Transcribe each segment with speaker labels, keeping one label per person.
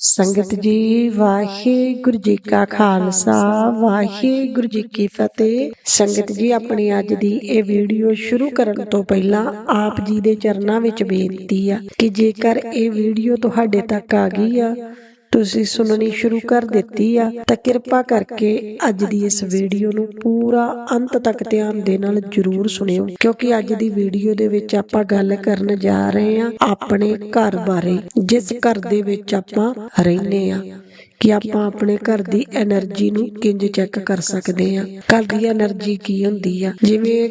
Speaker 1: ਸੰਗਤ ਜੀ, ਵਾਹਿਗੁਰੂ ਜੀ ਕਾ ਖਾਲਸਾ, ਵਾਹਿਗੁਰੂ ਜੀ ਕੀ ਫਤਿਹ। ਸੰਗਤ ਜੀ, ਆਪਣੀ ਅੱਜ ਦੀ ਇਹ ਵੀਡੀਓ ਸ਼ੁਰੂ ਕਰਨ ਤੋਂ ਪਹਿਲਾਂ ਆਪ ਜੀ ਦੇ ਚਰਨਾਂ ਵਿੱਚ ਬੇਨਤੀ ਆ ਕਿ ਜੇਕਰ ਇਹ ਵੀਡੀਓ ਤੁਹਾਡੇ ਤੱਕ ਆ ਗਈ ਆ ਤੁਸੀਂ ਸੁਣਨੀ ਸ਼ੁਰੂ ਕਰ ਦਿੱਤੀ ਆ ਤਾਂ ਕਿਰਪਾ ਕਰਕੇ ਅੱਜ ਦੀ ਇਸ ਵੀਡੀਓ ਨੂੰ ਪੂਰਾ ਅੰਤ ਤੱਕ ਧਿਆਨ ਦੇ ਨਾਲ ਜ਼ਰੂਰ ਸੁਣਿਓ, ਕਿਉਂਕਿ ਅੱਜ ਦੀ ਵੀਡੀਓ ਦੇ ਵਿੱਚ ਆਪਾਂ ਗੱਲ ਕਰਨ ਜਾ ਰਹੇ ਆ ਆਪਣੇ ਘਰ ਬਾਰੇ, ਜਿਸ ਘਰ ਦੇ ਵਿੱਚ ਆਪਾਂ ਰਹਿੰਦੇ ਆ ਕਿ ਆਪਾਂ ਆਪਣੇ ਘਰ ਦੀ એનર્ਜੀ ਨੂੰ ਕਿੰਜ ਚੈੱਕ ਕਰ ਸਕਦੇ ਆ ਘਰ ਦੀ એનર્ਜੀ ਕੀ ਹੁੰਦੀ ਆ? ਜਿਵੇਂ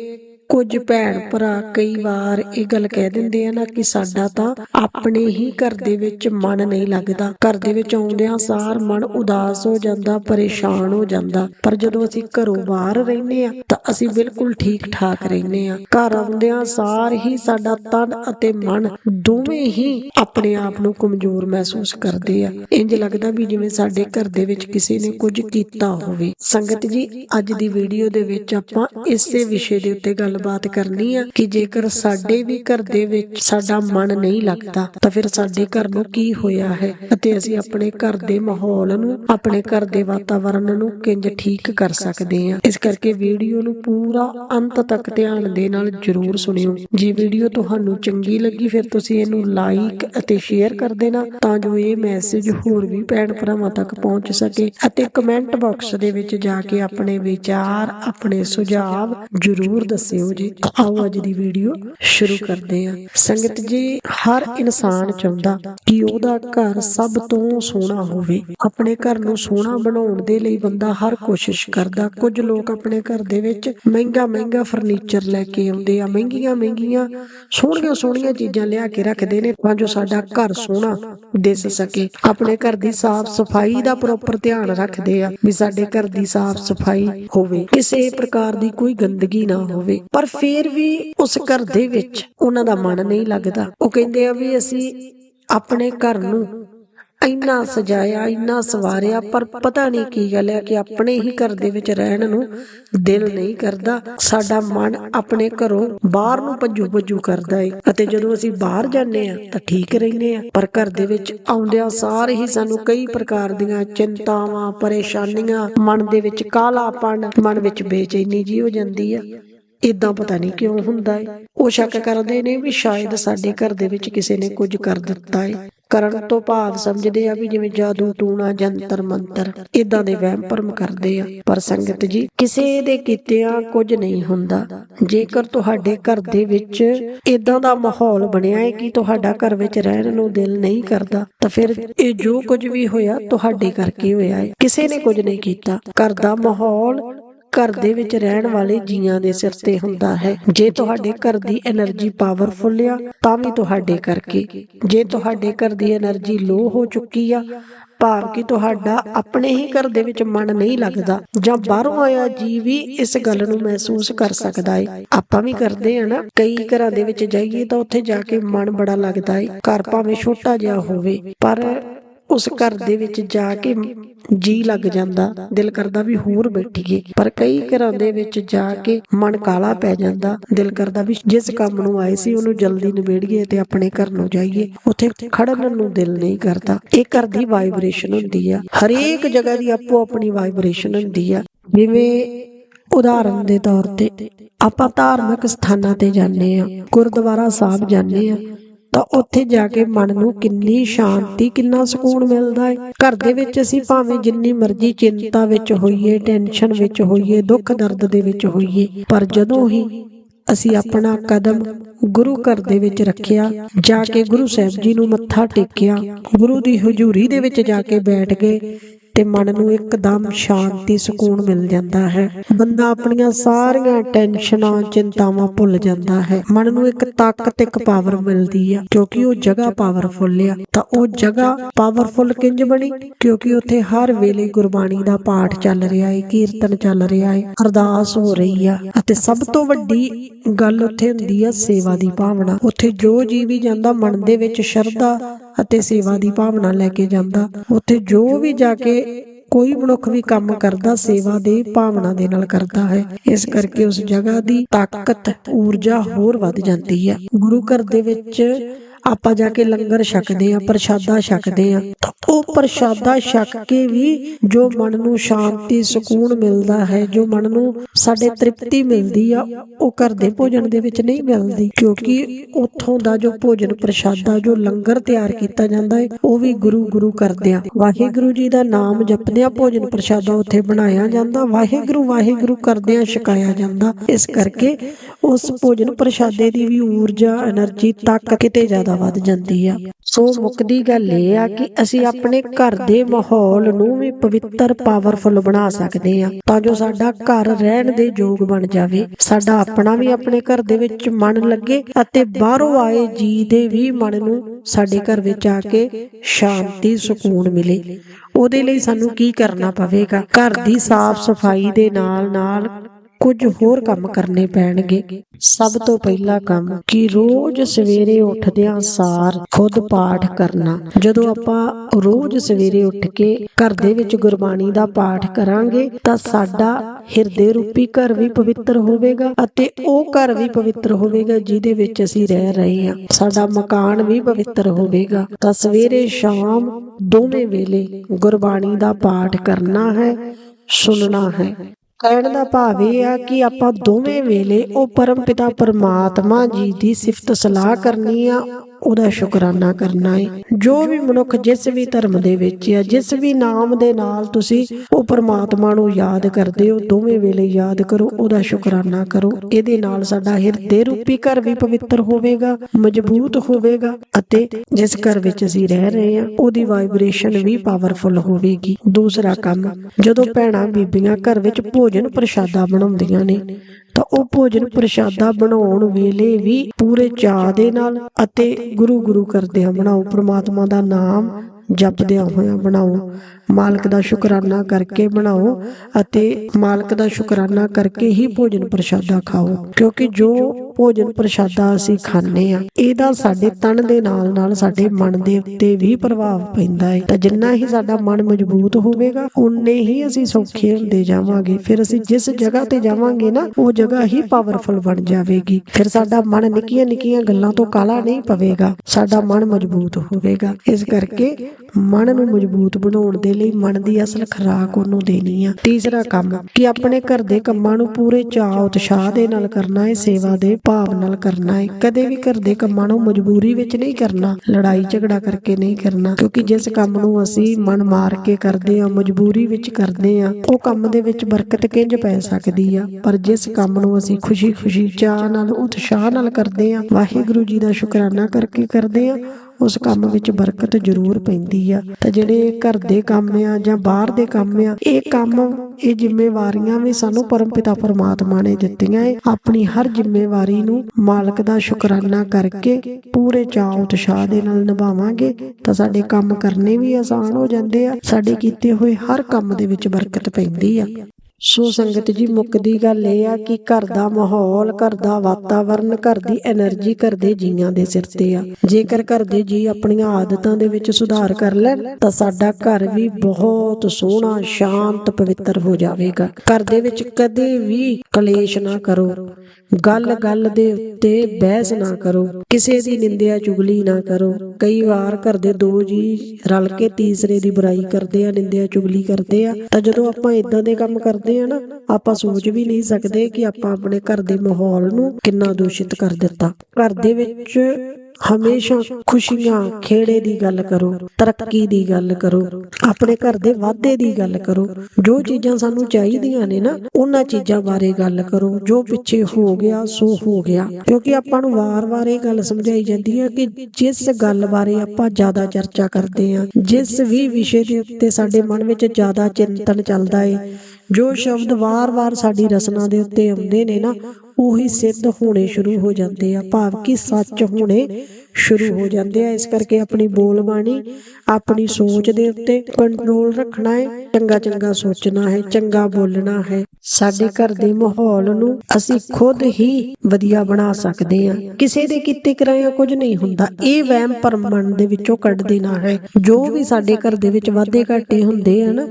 Speaker 1: ਕੁਝ ਭੈਣ ਭਰਾ ਕਈ ਵਾਰ ਇਹ ਗੱਲ ਕਹਿ ਦਿੰਦੇ ਆ ਨਾ ਕਿ ਸਾਡਾ ਤਾਂ ਆਪਣੇ ਹੀ ਘਰ ਦੇ ਵਿੱਚ ਮਨ ਨਹੀਂ ਲੱਗਦਾ। ਘਰ ਦੇ ਵਿੱਚ ਆਉਂਦਿਆਂ ਸਾਰ ਮਨ ਉਦਾਸ ਹੋ ਜਾਂਦਾ, ਪਰੇਸ਼ਾਨ ਹੋ ਜਾਂਦਾ। ਪਰ ਜਦੋਂ ਅਸੀਂ ਘਰੋਂ ਬਾਹਰ ਰਹਿੰਦੇ ਆ, ਤਾਂ ਅਸੀਂ ਬਿਲਕੁਲ ਠੀਕ ਠਾਕ ਰਹਿੰਦੇ ਆ। ਘਰ ਆਉਂਦਿਆਂ ਸਾਰ ਹੀ ਸਾਡਾ ਤਨ ਅਤੇ ਮਨ ਦੋਵੇਂ ਹੀ ਆਪਣੇ ਆਪ ਨੂੰ ਕਮਜ਼ੋਰ ਮਹਿਸੂਸ ਕਰਦੇ ਆ। ਇੰਜ ਲੱਗਦਾ ਵੀ ਜਿਵੇਂ ਸਾਡੇ ਘਰ ਦੇ ਵਿੱਚ ਕਿਸੇ ਨੇ ਕੁਝ ਕੀਤਾ ਹੋਵੇ। ਸੰਗਤ ਜੀ, ਅੱਜ ਦੀ ਵੀਡੀਓ ਦੇ ਵਿੱਚ ਆਪਾਂ ਇਸੇ ਵਿਸ਼ੇ ਦੇ ਉੱਤੇ ਗੱਲ ਗੱਲਬਾਤ ਕਰਨੀ ਆ ਕਿ ਜੇਕਰ ਸਾਡੇ ਵੀ ਘਰ ਦੇ ਵਿੱਚ ਸਾਡਾ ਮਨ ਨਹੀਂ ਲੱਗਦਾ, ਤਾਂ ਫਿਰ ਸਾਡੇ ਘਰ ਨੂੰ ਕੀ ਹੋਇਆ ਹੈ? ਅਤੇ ਅਸੀਂ ਆਪਣੇ ਘਰ ਦੇ ਮਾਹੌਲ ਨੂੰ, ਆਪਣੇ ਘਰ ਦੇ ਵਾਤਾਵਰਣ ਨੂੰ ਕਿੰਜ ਠੀਕ ਕਰ ਸਕਦੇ ਹਾਂ ਇਸ ਕਰਕੇ ਵੀਡੀਓ ਨੂੰ ਪੂਰਾ ਅੰਤ ਤੱਕ ਧਿਆਨ ਦੇ ਨਾਲ ਜਰੂਰ ਸੁਣਿਓ। ਜੇ ਵੀਡੀਓ ਤੁਹਾਨੂੰ ਚੰਗੀ ਲੱਗੀ, ਫਿਰ ਤੁਸੀਂ ਇਹਨੂੰ ਲਾਈਕ ਅਤੇ ਸ਼ੇਅਰ ਕਰ ਦੇਣਾ, ਤਾਂ ਜੋ ਇਹ ਮੈਸੇਜ ਹੋਰ ਵੀ ਭੈਣ ਭਰਾਵਾਂ ਤੱਕ ਪਹੁੰਚ ਸਕੇ ਅਤੇ ਕਮੈਂਟ ਬਾਕਸ ਦੇ ਵਿੱਚ ਜਾ ਕੇ ਆਪਣੇ ਵਿਚਾਰ, ਆਪਣੇ ਸੁਝਾਅ ਜਰੂਰ ਦੱਸਿਓ। ਜੀ, ਆਓ ਅੱਜ ਦੀ ਵੀਡੀਓ ਸ਼ੁਰੂ ਕਰਦੇ ਹਾਂ। ਸੰਗਤ ਜੀ, ਹਰ ਇਨਸਾਨ ਚਾਹੁੰਦਾ ਕਿ ਉਹਦਾ ਘਰ ਸਭ ਤੋਂ ਸੋਹਣਾ ਹੋਵੇ। ਆਪਣੇ ਘਰ ਨੂੰ ਸੋਹਣਾ ਬਣਾਉਣ ਦੇ ਲਈ ਬੰਦਾ ਹਰ ਕੋਸ਼ਿਸ਼ ਕਰਦਾ। ਕੁਝ ਲੋਕ ਆਪਣੇ ਘਰ ਦੇ ਵਿੱਚ ਮਹਿੰਗਾ ਮਹਿੰਗਾ ਫਰਨੀਚਰ ਲੈ ਕੇ ਆਉਂਦੇ ਆ। ਮਹਿੰਗੀਆਂ ਮਹਿੰਗੀਆਂ, ਸੋਹਣੀਆਂ ਸੋਹਣੀਆਂ ਚੀਜ਼ਾਂ ਲਿਆ ਕੇ ਰੱਖਦੇ ਨੇ ਤਾਂ ਜੋ ਸਾਡਾ ਘਰ ਸੋਹਣਾ ਦਿਸ ਸਕੇ। ਆਪਣੇ ਘਰ ਦੀ ਸਾਫ਼ ਸਫ਼ਾਈ ਦਾ ਪ੍ਰੋਪਰ ਧਿਆਨ ਰੱਖਦੇ ਆ ਵੀ ਸਾਡੇ ਘਰ ਦੀ ਸਾਫ਼ ਸਫ਼ਾਈ ਹੋਵੇ। ਕਿਸੇ ਪ੍ਰਕਾਰ ਦੀ ਕੋਈ ਗੰਦਗੀ ਨਾ ਹੋਵੇ। ਪਰ ਫਿਰ ਵੀ ਉਸ ਘਰ ਦੇ ਵਿੱਚ ਉਹਨਾਂ ਦਾ ਮਨ ਨਹੀਂ ਲੱਗਦਾ। ਉਹ ਕਹਿੰਦੇ ਆ ਵੀ ਅਸੀਂ ਆਪਣੇ ਘਰ ਨੂੰ ਇੰਨਾ ਸਜਾਇਆ, ਇੰਨਾ ਸਵਾਰਿਆ, ਪਰ ਪਤਾ ਨਹੀਂ ਕੀ ਗੱਲ ਹੈ ਕਿ ਆਪਣੇ ਹੀ ਘਰ ਦੇ ਵਿੱਚ ਰਹਿਣ ਨੂੰ ਦਿਲ ਨਹੀਂ ਕਰਦਾ। ਸਾਡਾ ਮਨ ਆਪਣੇ ਘਰੋਂ ਬਾਹਰ ਨੂੰ ਭੱਜੂ ਭੱਜੂ ਕਰਦਾ ਏ। ਅਤੇ ਜਦੋਂ ਅਸੀਂ ਬਾਹਰ ਜਾਂਦੇ ਆ ਤਾਂ ਠੀਕ ਰਹਿੰਦੇ ਆ ਪਰ ਘਰ ਦੇ ਵਿੱਚ ਆਉਂਦਿਆਂ ਸਾਰ ਹੀ ਸਾਨੂੰ ਕਈ ਪ੍ਰਕਾਰ ਦੀਆਂ ਚਿੰਤਾਵਾਂ, ਪਰੇਸ਼ਾਨੀਆਂ ਮਨ ਦੇ ਵਿੱਚ ਕਾਲਾਪਣ, ਮਨ ਵਿੱਚ ਬੇਚੈਨੀ ਜੀ ਹੋ ਜਾਂਦੀ ਆ। ਇਦਾਂ ਪਤਾ ਨਹੀਂ ਕਿਉਂ ਹੁੰਦਾ ਏ। ਉਹ ਸ਼ੱਕ ਕਰਦੇ ਨੇ ਵੀ ਸ਼ਾਇਦ ਸਾਡੇ ਘਰ ਦੇ ਵਿੱਚ ਕਿਸੇ ਨੇ ਕੁਝ ਕਰ ਦਿੱਤਾ ਏ। ਕਰਨ ਤੋਂ ਭਾਵ ਸਮਝਦੇ ਆ ਵੀ ਜਿਵੇਂ ਜਾਦੂ, ਟੂਣਾ, ਜੰਤਰ, ਮੰਤਰ ਇਦਾਂ ਦੇ ਵਹਿਮ ਭਰਮ ਕਰਦੇ ਆ। ਪਰ ਸੰਗਤ ਜੀ, ਕਿਸੇ ਦੇ ਕੀਤਿਆਂ ਕੁਝ ਨਹੀਂ ਹੁੰਦਾ। ਜੇਕਰ ਤੁਹਾਡੇ ਘਰ ਦੇ ਵਿੱਚ ਇਦਾਂ ਦਾ ਮਾਹੌਲ ਬਣਿਆ ਹੈ ਕਿ ਤੁਹਾਡਾ ਘਰ ਵਿੱਚ ਰਹਿਣ ਨੂੰ ਦਿਲ ਨਹੀਂ ਕਰਦਾ, ਤਾਂ ਫਿਰ ਇਹ ਜੋ ਕੁਝ ਵੀ ਹੋਇਆ, ਤੁਹਾਡੇ ਕਰਕੇ ਹੋਇਆ ਹੈ ਕਿਸੇ ਨੇ ਕੁਝ ਨਹੀਂ ਕੀਤਾ। ਘਰ ਦਾ ਮਾਹੌਲ ਘਰ ਦੇ ਵਿੱਚ ਰਹਿਣ ਵਾਲੇ ਜੀਆਂ ਦੇ ਸਿਰ ਤੇ ਹੁੰਦਾ ਹੈ। ਜੇ ਤੁਹਾਡੇ ਘਰ ਦੀ એનર્ਜੀ ਪਾਵਰਫੁਲ ਆ, ਤਾਂ ਵੀ ਤੁਹਾਡੇ ਕਰਕੇ। ਜੇ ਤੁਹਾਡੇ ਘਰ ਦੀ એનર્ਜੀ ਲੋ ਹੋ ਚੁੱਕੀ ਆ, ਭਾਵ ਕਿ ਤੁਹਾਡਾ ਆਪਣੇ ਹੀ ਘਰ ਦੇ ਵਿੱਚ ਮਨ ਨਹੀਂ ਲੱਗਦਾ, ਜਾਂ ਬਾਹਰੋਂ ਆਇਆ ਜੀ ਵੀ ਇਸ ਗੱਲ ਨੂੰ ਮਹਿਸੂਸ ਕਰ ਸਕਦਾ ਹੈ ਆਪਾਂ ਵੀ ਕਰਦੇ ਆ ਨਾ, ਕਈ ਘਰਾਂ ਦੇ ਵਿੱਚ ਜਾਈਏ ਤਾਂ ਉੱਥੇ ਜਾ ਕੇ ਮਨ ਬੜਾ ਲੱਗਦਾ ਹੈ ਘਰ ਭਾਵੇਂ ਛੋਟਾ ਜਿਹਾ ਹੋਵੇ, ਪਰ ਉਸ ਘਰ ਦੇ ਵਿੱਚ ਜਾ ਕੇ ਜੀ ਲੱਗ ਜਾਂਦਾ, ਦਿਲ ਕਰਦਾ ਵੀ ਹੋਰ ਬੈਠੀਏ। ਪਰ ਕਈ ਘਰਾਂ ਦੇ ਵਿੱਚ ਜਾ ਕੇ ਮਨ ਕਾਲਾ ਪੈ ਜਾਂਦਾ, ਦਿਲ ਕਰਦਾ ਵੀ ਜਿਸ ਕੰਮ ਨੂੰ ਆਏ ਸੀ ਉਹਨੂੰ ਜਲਦੀ ਨਿਬੇੜੀਏ ਤੇ ਆਪਣੇ ਘਰ ਨੂੰ ਜਾਈਏ। ਉੱਥੇ ਖੜਨ ਨੂੰ ਦਿਲ ਨਹੀਂ ਕਰਦਾ। ਇਹ ਘਰ ਦੀ ਵਾਈਬ੍ਰੇਸ਼ਨ ਹੁੰਦੀ ਆ। ਹਰੇਕ ਜਗ੍ਹਾ ਦੀ ਆਪੋ ਆਪਣੀ ਵਾਈਬ੍ਰੇਸ਼ਨ ਹੁੰਦੀ ਆ। ਜਿਵੇਂ ਉਦਾਹਰਨ ਦੇ ਤੌਰ ਤੇ ਆਪਾਂ ਧਾਰਮਿਕ ਸਥਾਨਾਂ ਤੇ ਜਾਂਦੇ ਆ, ਗੁਰਦੁਆਰਾ ਸਾਹਿਬ ਜਾਂਦੇ ਆ। ਤਾਂ ਉੱਥੇ ਜਾ ਕੇ ਮਨ ਨੂੰ ਕਿੰਨੀ ਸ਼ਾਂਤੀ, ਕਿੰਨਾ ਸਕੂਨ ਮਿਲਦਾ ਹੈ ਘਰ ਦੇ ਵਿੱਚ ਅਸੀਂ ਭਾਵੇਂ ਜਿੰਨੀ ਮਰਜ਼ੀ ਚਿੰਤਾ ਵਿੱਚ ਹੋਈਏ, ਟੈਨਸ਼ਨ ਵਿੱਚ ਹੋਈਏ, ਦੁੱਖ ਦਰਦ ਦੇ ਵਿੱਚ ਹੋਈਏ, ਪਰ ਜਦੋਂ ਹੀ ਅਸੀਂ ਆਪਣਾ ਕਦਮ ਗੁਰੂ ਘਰ ਦੇ ਵਿੱਚ ਰੱਖਿਆ, ਜਾ ਕੇ ਗੁਰੂ ਸਾਹਿਬ ਜੀ ਨੂੰ ਮੱਥਾ ਟੇਕਿਆ, ਗੁਰੂ ਦੀ ਹਜ਼ੂਰੀ ਦੇ ਵਿੱਚ ਜਾ ਕੇ ਬੈਠ ਗਏ ਤੇ ਮਨ ਨੂੰ ਇੱਕਦਮ ਸ਼ਾਂਤੀ, ਸਕੂਨ ਮਿਲ ਜਾਂਦਾ ਹੈ। ਬੰਦਾ ਆਪਣੀਆਂ ਸਾਰੀਆਂ ਟੈਨਸ਼ਨਾਂ, ਚਿੰਤਾਵਾਂ ਭੁੱਲ ਜਾਂਦਾ ਹੈ। ਮਨ ਨੂੰ ਇੱਕ ਤਾਕਤ, ਇੱਕ ਪਾਵਰ ਮਿਲਦੀ ਆ। ਕਿਉਂਕਿ ਉਹ ਜਗ੍ਹਾ ਪਾਵਰਫੁੱਲ ਆ, ਤਾਂ ਉਹ ਜਗ੍ਹਾ ਪਾਵਰਫੁੱਲ ਕਿੰਜ ਬਣੀ? ਕਿਉਂਕਿ ਉੱਥੇ ਹਰ ਵੇਲੇ ਗੁਰਬਾਣੀ ਦਾ ਪਾਠ ਚੱਲ ਰਿਹਾ ਹੈ ਕੀਰਤਨ ਚੱਲ ਰਿਹਾ ਹੈ ਅਰਦਾਸ ਹੋ ਰਹੀ ਆ। ਅਤੇ ਸਭ ਤੋਂ ਵੱਡੀ ਗੱਲ ਉੱਥੇ ਹੁੰਦੀ ਆ ਸੇਵਾ ਦੀ ਭਾਵਨਾ। ਉੱਥੇ ਜੋ ਜੀ ਵੀ ਜਾਂਦਾ, ਮਨ ਦੇ ਵਿੱਚ ਸ਼ਰਧਾ ਅਤੇ ਸੇਵਾ ਦੀ ਭਾਵਨਾ ਲੈ ਕੇ ਜਾਂਦਾ। ਉੱਥੇ ਜੋ ਵੀ ਜਾ ਕੇ ਕੋਈ ਮਨੁੱਖ ਵੀ ਕੰਮ ਕਰਦਾ, ਸੇਵਾ ਦੇ ਭਾਵਨਾ ਦੇ ਨਾਲ ਕਰਦਾ ਹੈ। ਇਸ ਕਰਕੇ ਉਸ ਜਗ੍ਹਾ ਦੀ ਤਾਕਤ, ਊਰਜਾ ਹੋਰ ਵੱਧ ਜਾਂਦੀ ਹੈ। ਗੁਰੂ ਘਰ ਦੇ ਵਿੱਚ ਆਪਾਂ ਜਾ ਕੇ ਲੰਗਰ ਛਕਦੇ ਆ ਪ੍ਰਸ਼ਾਦਾ ਛਕਦੇ ਆ ਉਹ ਪ੍ਰਸ਼ਾਦਾ ਛਕ ਕੇ ਵੀ ਜੋ ਮਨ ਨੂੰ ਸ਼ਾਂਤੀ, ਸਕੂਨ ਮਿਲਦਾ ਹੈ, ਜੋ ਮਨ ਨੂੰ ਸਾਡੇ ਤ੍ਰਿਪਤੀ ਮਿਲਦੀ ਆ ਉਹ ਘਰ ਦੇ ਭੋਜਨ ਦੇ ਵਿੱਚ ਨਹੀਂ ਮਿਲਦੀ ਕਿਉਂਕਿ ਉੱਥੋਂ ਦਾ ਜੋ ਭੋਜਨ ਪ੍ਰਸ਼ਾਦਾ ਜੋ ਲੰਗਰ ਤਿਆਰ ਕੀਤਾ ਜਾਂਦਾ ਹੈ ਉਹ ਵੀ ਗੁਰੂ ਗੁਰੂ ਕਰਦੇ ਆ। ਵਾਹਿਗੁਰੂ ਜੀ ਦਾ ਨਾਮ ਜਪਦੇ ਆ ਭੋਜਨ ਪ੍ਰਸ਼ਾਦਾ ਉੱਥੇ ਬਣਾਇਆ ਜਾਂਦਾ ਵਾਹਿਗੁਰੂ ਵਾਹਿਗੁਰੂ ਕਰਦੇ ਆ ਛਕਾਇਆ ਜਾਂਦਾ। ਇਸ ਕਰਕੇ ਉਸ ਭੋਜਨ ਪ੍ਰਸ਼ਾਦੇ ਦੀ ਵੀ ਊਰਜਾ એનર્ਜੀ ਤੱਕ ਕਿਤੇ ਜ਼ਿਆਦਾ ਵੱਧ ਜਾਂਦੀ ਆ। ਸੋ ਮੁੱਕਦੀ ਗੱਲ ਇਹ ਆ ਕਿ ਅਸੀਂ ਆਪਣੇ ਘਰ ਦੇ ਮਾਹੌਲ ਨੂੰ ਵੀ ਪਵਿੱਤਰ ਪਾਵਰਫੁਲ ਬਣਾ ਸਕਦੇ ਆ ਤਾਂ ਜੋ ਸਾਡਾ ਘਰ ਰਹਿਣ ਦੇ ਯੋਗ ਬਣ ਜਾਵੇ। ਸਾਡਾ ਆਪਣਾ ਵੀ ਆਪਣੇ ਘਰ ਦੇ ਵਿੱਚ ਮਨ ਲੱਗੇ ਅਤੇ ਬਾਹਰੋਂ ਆਏ ਜੀ ਦੇ ਵੀ ਮਨ ਨੂੰ ਸਾਡੇ ਘਰ ਵਿੱਚ ਆ ਕੇ ਸ਼ਾਂਤੀ, ਸਕੂਨ ਮਿਲੇ। ਉਹਦੇ ਲਈ ਸਾਨੂੰ ਕੀ ਕਰਨਾ ਪਵੇਗਾ? ਘਰ ਦੀ ਸਾਫ਼ ਸਫ਼ਾਈ ਦੇ ਨਾਲ ਨਾਲ ਕੁਝ ਹੋਰ ਕੰਮ ਕਰਨੇ ਪੈਣਗੇ। ਸਭ ਤੋਂ ਪਹਿਲਾ ਕੰਮ ਕਿ ਰੋਜ਼ ਸਵੇਰੇ ਉੱਠਦਿਆਂ ਸਾਰ ਖੁਦ ਪਾਠ ਕਰਨਾ। ਜਦੋਂ ਆਪਾਂ ਰੋਜ਼ ਸਵੇਰੇ ਉੱਠ ਕੇ ਘਰ ਦੇ ਵਿੱਚ ਗੁਰਬਾਣੀ ਦਾ ਪਾਠ ਕਰਾਂਗੇ, ਤਾਂ ਸਾਡਾ ਹਿਰਦੇ ਰੂਪੀ ਘਰ ਵੀ ਪਵਿੱਤਰ ਹੋਵੇਗਾ ਅਤੇ ਉਹ ਘਰ ਵੀ ਪਵਿੱਤਰ ਹੋਵੇਗਾ ਜਿਹਦੇ ਵਿੱਚ ਅਸੀਂ ਰਹਿ ਰਹੇ ਹਾਂ। ਸਾਡਾ ਮਕਾਨ ਵੀ ਪਵਿੱਤਰ ਹੋਵੇਗਾ। ਤਾਂ ਸਵੇਰੇ ਸ਼ਾਮ ਦੋਵੇਂ ਵੇਲੇ ਗੁਰਬਾਣੀ ਦਾ ਪਾਠ ਕਰਨਾ ਹੈ, ਸੁਣਨਾ ਹੈ। ਕਹਿਣ ਦਾ ਭਾਵ ਇਹ ਆ ਕਿ ਆਪਾਂ ਦੋਵੇਂ ਵੇਲੇ ਉਹ ਪਰਮ ਪਿਤਾ ਪਰਮਾਤਮਾ ਜੀ ਦੀ ਸਿਫਤ ਸਲਾਹ ਕਰਨੀ ਆ ਉਹਦਾ ਸ਼ੁਕਰਾਨਾ ਕਰਨਾ ਹੈ ਜੋ ਵੀ ਮਨੁੱਖ ਜਿਸ ਵੀ ਧਰਮ ਦੇ ਵਿੱਚ ਆ ਜਿਸ ਵੀ ਨਾਮ ਦੇ ਨਾਲ ਤੁਸੀਂ ਉਹ ਪਰਮਾਤਮਾ ਨੂੰ ਯਾਦ ਕਰਦੇ ਹੋ, ਦੋਵੇਂ ਵੇਲੇ ਯਾਦ ਕਰੋ, ਉਹਦਾ ਸ਼ੁਕਰਾਨਾ ਕਰੋ। ਇਹਦੇ ਨਾਲ ਸਾਡਾ ਹਿਰਦੇ ਰੂਪੀ ਘਰ ਵੀ ਪਵਿੱਤਰ ਹੋਵੇਗਾ, ਮਜ਼ਬੂਤ ਹੋਵੇਗਾ ਅਤੇ ਜਿਸ ਘਰ ਵਿੱਚ ਅਸੀਂ ਰਹਿ ਰਹੇ ਹਾਂ, ਉਹਦੀ ਵਾਈਬ੍ਰੇਸ਼ਨ ਵੀ ਪਾਵਰਫੁਲ ਹੋਵੇਗੀ। ਦੂਸਰਾ ਕੰਮ, ਜਦੋਂ ਭੈਣਾਂ ਬੀਬੀਆਂ ਘਰ ਵਿੱਚ ਭੋਜਨ ਪ੍ਰਸ਼ਾਦਾ ਬਣਾਉਂਦੀਆਂ ਨੇ ਤਾਂ ਉਹ ਭੋਜਨ ਪ੍ਰਸ਼ਾਦਾ ਬਣਾਉਣ ਵੇਲੇ ਵੀ ਪੂਰੇ ਚਾਅ ਦੇ ਨਾਲ ਅਤੇ ਗੁਰੂ ਗੁਰੂ ਕਰਦਿਆਂ ਬਣਾਓ, ਪ੍ਰਮਾਤਮਾ ਦਾ ਨਾਮ ਜਪਦਿਆਂ ਹੋਇਆ ਬਣਾਓ। ਮਾਲਕ ਦਾ ਸ਼ੁਕਰਾਨਾ ਕਰਕੇ ਬਣਾਓ ਅਤੇ ਮਾਲਕ ਦਾ ਸ਼ੁਕਰਾਨਾ ਕਰਕੇ ਹੀ ਭੋਜਨ ਪ੍ਰਸ਼ਾਦਾ ਖਾਓ। ਕਿਉਂਕਿ ਜੋ ਭੋਜਨ ਪ੍ਰਸ਼ਾਦਾ ਅਸੀਂ ਖਾਂਦੇ ਆ ਇਹਦਾ ਸਾਡੇ ਤਨ ਦੇ ਨਾਲ ਨਾਲ ਸਾਡੇ ਮਨ ਦੇ ਉੱਤੇ ਵੀ ਪ੍ਰਭਾਵ ਪੈਂਦਾ ਹੈ ਤਾਂ ਜਿੰਨਾ ਹੀ ਸਾਡਾ ਮਨ ਮਜ਼ਬੂਤ ਹੋਵੇਗਾ ਉਨੇ ਹੀ ਅਸੀਂ ਸੌਖੇ ਹੁੰਦੇ ਜਾਵਾਂਗੇ। ਫਿਰ ਅਸੀਂ ਜਿਸ ਜਗ੍ਹਾ ਤੇ ਜਾਵਾਂਗੇ ਨਾ, ਉਹ ਜਗ੍ਹਾ ਹੀ ਪਾਵਰਫੁਲ ਬਣ ਜਾਵੇਗੀ। ਫਿਰ ਸਾਡਾ ਮਨ ਨਿੱਕੀਆਂ ਨਿੱਕੀਆਂ ਗੱਲਾਂ ਤੋਂ ਕਾਲਾ ਨਹੀਂ ਪਵੇਗਾ, ਸਾਡਾ ਮਨ ਮਜ਼ਬੂਤ ਹੋਵੇਗਾ। ਇਸ ਕਰਕੇ ਮਨ ਨੂੰ ਮਜ਼ਬੂਤ ਬਣਾਉਣ ਦੇ ਲਈ ਮਨ ਦੀ ਅਸਲ ਖੁਰਾਕ ਉਹਨੂੰ ਦੇਣੀ ਆ। ਤੀਸਰਾ ਕੰਮ, ਕਿ ਆਪਣੇ ਘਰ ਦੇ ਕੰਮਾਂ ਨੂੰ ਪੂਰੇ ਚਾਅ, ਉਤਸ਼ਾਹ ਦੇ ਨਾਲ ਕਰਨਾ ਹੈ ਸੇਵਾ ਦੇ ਭਾਵ ਨਾਲ ਕਰਨਾ ਹੈ ਕਦੇ ਵੀ ਘਰ ਦੇ ਕੰਮਾਂ ਨੂੰ ਮਜਬੂਰੀ ਵਿੱਚ ਨਹੀਂ ਕਰਨਾ, ਲੜਾਈ ਝਗੜਾ ਕਰਕੇ ਨਹੀਂ ਕਰਨਾ, ਕਿਉਂਕਿ ਜਿਸ ਕੰਮ ਨੂੰ ਅਸੀਂ ਮਨ ਮਾਰ ਕੇ ਕਰਦੇ ਆ, ਮਜਬੂਰੀ ਵਿੱਚ ਕਰਦੇ ਆ, ਉਹ ਕੰਮ ਦੇ ਵਿੱਚ ਬਰਕਤ ਕਿੰਜ ਪੈ ਸਕਦੀ ਆ? ਪਰ ਜਿਸ ਕੰਮ ਨੂੰ ਅਸੀਂ ਖੁਸ਼ੀ-ਖੁਸ਼ੀ, ਚਾਅ ਨਾਲ, ਉਤਸ਼ਾਹ ਨਾਲ ਕਰਦੇ ਆ, ਵਾਹਿਗੁਰੂ ਜੀ ਦਾ ਸ਼ੁਕਰਾਨਾ ਕਰਕੇ ਕਰਦੇ ਆ ਉਸ ਕੰਮ ਵਿੱਚ ਬਰਕਤ ਜ਼ਰੂਰ ਪੈਂਦੀ ਆ। ਤਾਂ ਜਿਹੜੇ ਘਰ ਦੇ ਕੰਮ ਆ ਜਾਂ ਬਾਹਰ ਦੇ ਕੰਮ ਆ, ਇਹ ਕੰਮ, ਇਹ ਜ਼ਿੰਮੇਵਾਰੀਆਂ ਵੀ ਸਾਨੂੰ ਪਰਮਪਿਤਾ ਪਰਮਾਤਮਾ ਨੇ ਦਿੱਤੀਆਂ ਏ। ਆਪਣੀ ਹਰ ਜ਼ਿੰਮੇਵਾਰੀ ਨੂੰ ਮਾਲਕ ਦਾ ਸ਼ੁਕਰਾਨਾ ਕਰਕੇ ਪੂਰੇ ਚਾਅ ਉਤਸ਼ਾਹ ਦੇ ਨਾਲ ਨਿਭਾਵਾਂਗੇ। ਤਾਂ ਸਾਡੇ ਕੰਮ ਕਰਨੇ ਵੀ ਆਸਾਨ ਹੋ ਜਾਂਦੇ ਆ। ਸਾਡੇ ਕੀਤੇ ਹੋਏ ਹਰ ਕੰਮ ਦੇ ਵਿੱਚ ਬਰਕਤ ਪੈਂਦੀ ਆ। ਸੋ ਸੰਗਤ ਜੀ ਮੁੱਕਦੀ ਗੱਲ ਇਹ ਆ ਕਿ ਘਰ ਦਾ ਮਾਹੌਲ, ਘਰ ਦਾ ਵਾਤਾਵਰਨ, ਘਰ ਦੀ એનર્ਜੀ ਘਰ ਦੇ ਜੀਆਂ ਦੇ ਸਿਰ ਤੇ ਆ। ਜੇਕਰ ਘਰ ਦੇ ਜੀ ਆਪਣੀਆਂ ਆਦਤਾਂ ਦੇ ਵਿੱਚ ਸੁਧਾਰ ਕਰ ਲੈਣ, ਤਾਂ ਸਾਡਾ ਘਰ ਵੀ ਬਹੁਤ ਸੋਹਣਾ, ਸ਼ਾਂਤ, ਪਵਿੱਤਰ ਹੋ ਜਾਵੇਗਾ। ਘਰ ਦੇ ਵਿੱਚ ਕਦੇ ਵੀ ਕਲੇਸ਼ ਨਾ ਕਰੋ। ਗੱਲ-ਗੱਲ ਦੇ ਉੱਤੇ ਬਹਿਸ ਨਾ ਕਰੋ। ਕਿਸੇ ਦੀ ਨਿੰਦਿਆ, ਚੁਗਲੀ ਨਾ ਕਰੋ। ਕਈ ਵਾਰ ਘਰ ਦੇ ਦੋ ਜੀ ਰਲ ਕੇ ਤੀਸਰੇ ਦੀ ਬੁਰਾਈ ਕਰਦੇ ਆ, ਨਿੰਦਿਆ, ਚੁਗਲੀ ਕਰਦੇ ਆ, ਤਾਂ ਜਦੋਂ ਆਪਾਂ ਇਦਾਂ ਦੇ ਕੰਮ ਕਰ ਆ ਨਾ, ਆਪਾਂ ਸੋਚ ਵੀ ਨਹੀਂ ਸਕਦੇ ਕਿ ਆਪਾਂ ਆਪਣੇ ਘਰ ਦੇ ਮਾਹੌਲ ਨੂੰ ਕਿੰਨਾ ਦੂਸ਼ਿਤ ਕਰ ਦਿੱਤਾ। ਘਰ ਦੇ ਵਿੱਚ ਹਮੇਸ਼ਾ ਖੁਸ਼ੀਆਂ, ਖੇੜੇ ਦੀ ਗੱਲ ਕਰੋ, ਤਰੱਕੀ ਦੀ ਗੱਲ ਕਰੋ, ਆਪਣੇ ਘਰ ਦੇ ਵਾਧੇ ਦੀ ਗੱਲ ਕਰੋ, ਜੋ ਚੀਜ਼ਾਂ ਸਾਨੂੰ ਚਾਹੀਦੀਆਂ ਨੇ ਨਾ, ਉਹਨਾਂ ਚੀਜ਼ਾਂ ਬਾਰੇ ਗੱਲ ਕਰੋ, ਜੋ ਪਿੱਛੇ ਹੋ ਗਿਆ, ਸੋ ਹੋ ਗਿਆ। ਕਿਉਂਕਿ ਆਪਾਂ ਨੂੰ ਵਾਰ-ਵਾਰ ਇਹ ਗੱਲ ਸਮਝਾਈ ਜਾਂਦੀ ਹੈ ਕਿ ਜਿਸ ਗੱਲ ਬਾਰੇ ਆਪਾਂ ਜ਼ਿਆਦਾ ਚਰਚਾ ਕਰਦੇ ਹਾਂ ਜਿਸ ਵੀ ਵਿਸ਼ੇ ਦੇ ਉੱਤੇ ਸਾਡੇ ਮਨ ਵਿੱਚ ਜ਼ਿਆਦਾ ਚਿੰਤਨ ਚੱਲਦਾ ਏ ਜੋ ਸ਼ਬਦ ਵਾਰ-ਵਾਰ ਸਾਡੀ ਰਸਨਾ ਦੇ ਉੱਤੇ ਆਉਂਦੇ ਨੇ ਨਾ, ਉਹੀ ਸਿੱਧ ਹੋਣੇ ਸ਼ੁਰੂ ਹੋ ਜਾਂਦੇ ਆ, ਭਾਵ ਕਿ ਸੱਚ ਹੋਣੇ ਸ਼ੁਰੂ ਹੋ ਜਾਂਦੇ ਆ। ਇਸ ਕਰਕੇ ਆਪਣੀ ਬੋਲ ਬਾਣੀ, ਆਪਣੀ ਸੋਚ ਦੇ ਉੱਤੇ ਕੰਟਰੋਲ ਰੱਖਣਾ ਹੈ ਚੰਗਾ ਚੰਗਾ ਸੋਚਣਾ ਹੈ, ਚੰਗਾ ਬੋਲਣਾ ਹੈ। ਸਾਡੇ ਘਰ ਦੇ ਮਾਹੌਲ ਨੂੰ ਅਸੀਂ ਖੁਦ ਹੀ ਵਧੀਆ ਬਣਾ ਸਕਦੇ ਹਾਂ ਕਿਸੇ ਦੇ ਕੀਤੇ ਕਰਾਇਆ ਕੁਝ ਨਹੀਂ ਹੁੰਦਾ। ਇਹ ਵਹਿਮ ਭਰਮ ਦੇ ਵਿੱਚੋਂ ਕੱਢ ਦੇਣਾ ਹੈ। ਜੋ ਵੀ ਸਾਡੇ ਘਰ ਦੇ ਵਿੱਚ ਵਾਧੇ ਘਾਟੇ ਹੁੰਦੇ ਆ ਨਾ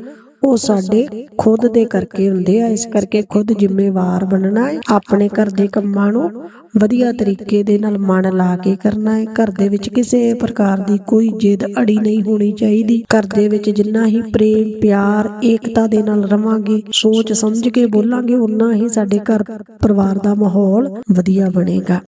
Speaker 1: ਉਹ ਸਾਡੇ ਖੁਦ ਦੇ ਕਰਕੇ ਹੁੰਦੇ ਆ। ਇਸ ਕਰਕੇ ਖੁਦ ਜ਼ਿੰਮੇਵਾਰ ਬਣਨਾ ਹੈ। ਆਪਣੇ ਘਰ ਦੇ ਕੰਮਾਂ ਨੂੰ ਵਧੀਆ ਤਰੀਕੇ ਦੇ ਨਾਲ ਮਨ ਲਾ ਕੇ ਕਰਨਾ ਹੈ। ਘਰ ਦੇ ਵਿੱਚ ਕਿਸੇ ਪ੍ਰਕਾਰ ਦੀ ਕੋਈ ਜਿੱਦ ਅੜੀ ਨਹੀਂ ਹੋਣੀ ਚਾਹੀਦੀ। ਘਰ ਦੇ ਵਿੱਚ ਜਿੰਨਾ ਹੀ ਪ੍ਰੇਮ, ਪਿਆਰ, ਏਕਤਾ ਦੇ ਨਾਲ ਰਵਾਂਗੇ, ਸੋਚ ਸਮਝ ਕੇ ਬੋਲਾਂਗੇ ਉਨਾ ਹੀ ਸਾਡੇ ਘਰ ਪਰਿਵਾਰ ਦਾ ਮਾਹੌਲ ਵਧੀਆ ਬਣੇਗਾ।